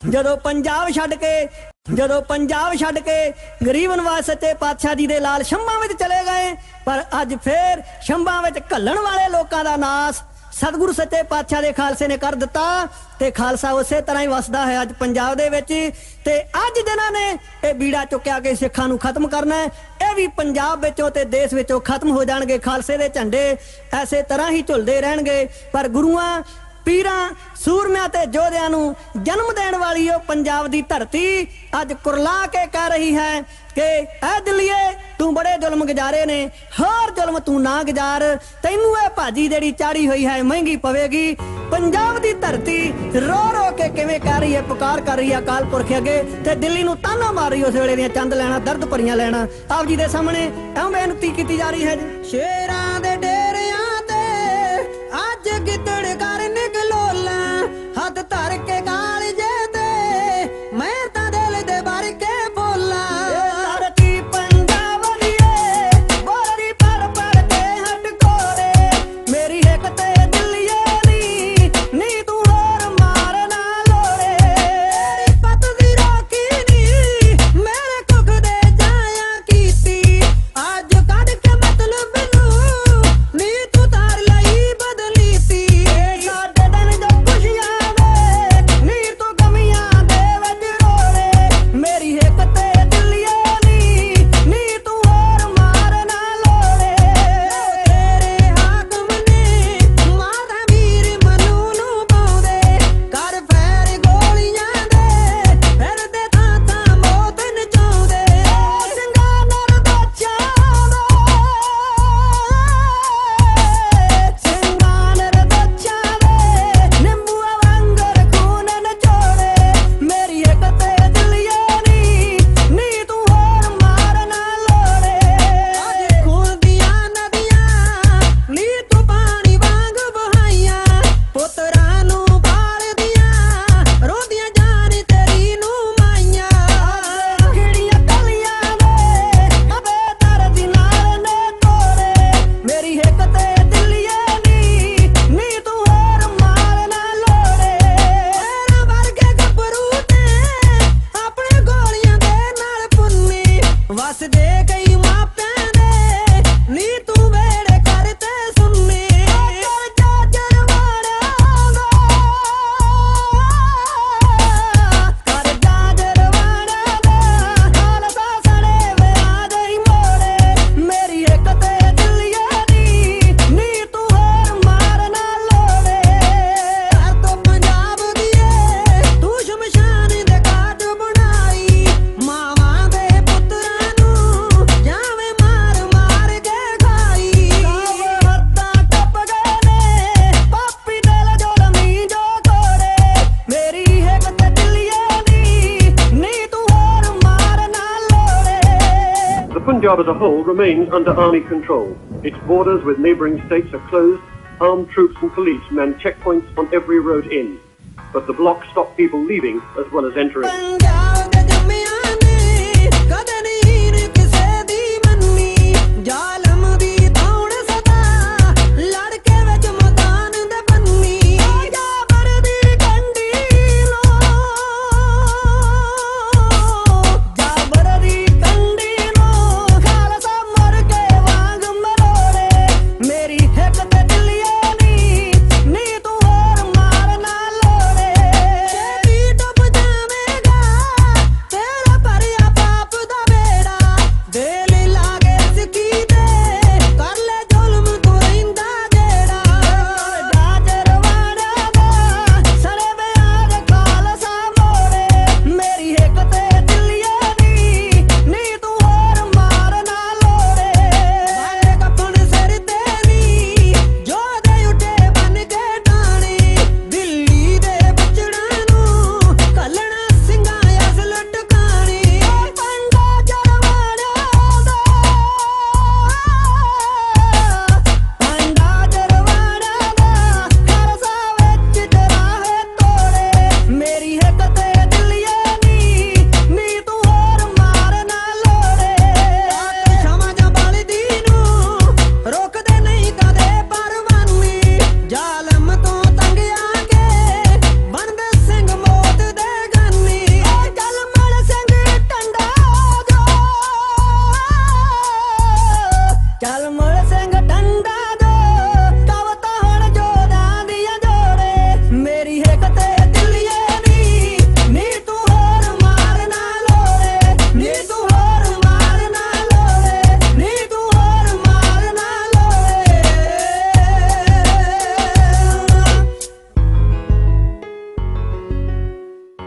ਜਦੋਂ ਪੰਜਾਬ ਛੱਡ ਕੇ, ਜਦੋਂ ਪੰਜਾਬ ਛੱਡ ਕੇ ਗਰੀਬ ਨਵਾਜ਼ ਸੱਚੇ ਪਾਤਸ਼ਾਹ ਜੀ ਦੇ ਲਾਲ ਸ਼ੰਭਾਂ ਵਿੱਚ ਚਲੇ ਗਏ, ਪਰ ਅੱਜ ਫੇਰ ਸ਼ੰਭਾਂ ਵਿੱਚ ਘੱਲਣ ਵਾਲੇ ਲੋਕਾਂ ਦਾ ਨਾਸ ਸਤਿਗੁਰੂ ਸੱਚੇ ਪਾਤਸ਼ਾਹ ਦੇ ਖਾਲਸੇ ਨੇ ਕਰ ਦਿੱਤਾ ਤੇ ਖਾਲਸਾ ਉਸੇ ਤਰ੍ਹਾਂ ਹੀ ਵਸਦਾ ਹੈ ਅੱਜ ਪੰਜਾਬ ਦੇ ਵਿੱਚ। ਤੇ ਅੱਜ ਜਿਨ੍ਹਾਂ ਨੇ ਇਹ ਬੀੜਾ ਚੁੱਕਿਆ ਕਿ ਸਿੱਖਾਂ ਨੂੰ ਖਤਮ ਕਰਨਾ ਹੈ, ਇਹ ਵੀ ਪੰਜਾਬ ਵਿੱਚੋਂ ਤੇ ਦੇਸ਼ ਵਿੱਚੋਂ ਖਤਮ ਹੋ ਜਾਣਗੇ ਖਾਲਸੇ ਦੇ ਝੰਡੇ, ਐਸੇ ਤਰ੍ਹਾਂ ਹੀ ਝੁਲਦੇ ਰਹਿਣਗੇ। ਪਰ ਗੁਰੂਆਂ ਪੀਰਾਂ, ਸੂਰਮਿਆਂ ਤੇ ਯੋਧਿਆਂ ਨੂੰ ਜਨਮ ਦੇਣ ਵਾਲੀ ਉਹ ਪੰਜਾਬ ਦੀ ਧਰਤੀ ਅੱਜ ਕੁਰਲਾ ਕੇ ਕਹਿ ਰਹੀ ਹੈ ਕਿ, ਐ ਦਿੱਲੀਏ, ਤੂੰ ਬੜੇ ਜ਼ੁਲਮ ਗੁਜ਼ਾਰੇ ਨੇ, ਹੋਰ ਜ਼ੁਲਮ ਤੂੰ ਨਾ ਗੁਜ਼ਾਰ, ਤੈਨੂੰ ਇਹ ਭਾਜੀ ਜਿਹੜੀ ਚਾੜੀ ਹੋਈ ਹੈ ਮਹਿੰਗੀ ਪਵੇਗੀ। ਪੰਜਾਬ ਦੀ ਧਰਤੀ ਰੋ ਰੋ ਕੇ ਕਿਵੇਂ ਕਰ ਰਹੀ ਹੈ, ਪੁਕਾਰ ਕਰ ਰਹੀ ਹੈ ਅਕਾਲ ਪੁਰਖ ਅੱਗੇ ਤੇ ਦਿੱਲੀ ਨੂੰ ਤਾਨਾ ਮਾਰ ਰਹੀ ਉਸ ਵੇਲੇ ਦੀਆਂ ਚੰਦ ਲੈਣਾ, ਦਰਦ ਭਰੀਆਂ ਲੈਣਾ। ਆਪ ਜੀ ਦੇ ਸਾਹਮਣੇ ਐਵੇਂ ਬੇਨਤੀ ਕੀਤੀ ਜਾ ਰਹੀ ਹੈ ਸ਼ੇਰਾਂ ਦੇ ਡੇਰਿਆਂ Punjab as a whole remains under army control. Its borders with neighbouring states are closed. Armed troops and police man checkpoints on every road in. But the bloc stop people leaving as well as entering. Dalam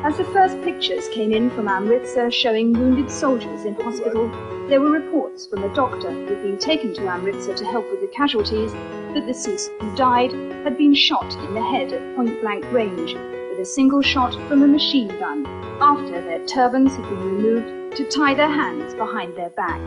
As the first pictures came in from Amritsar showing wounded soldiers in hospital, there were reports from a doctor who'd been taken to Amritsar to help with the casualties that the deceased who died had been shot in the head at point blank range with a single shot from a machine gun after their turbans had been removed to tie their hands behind their back.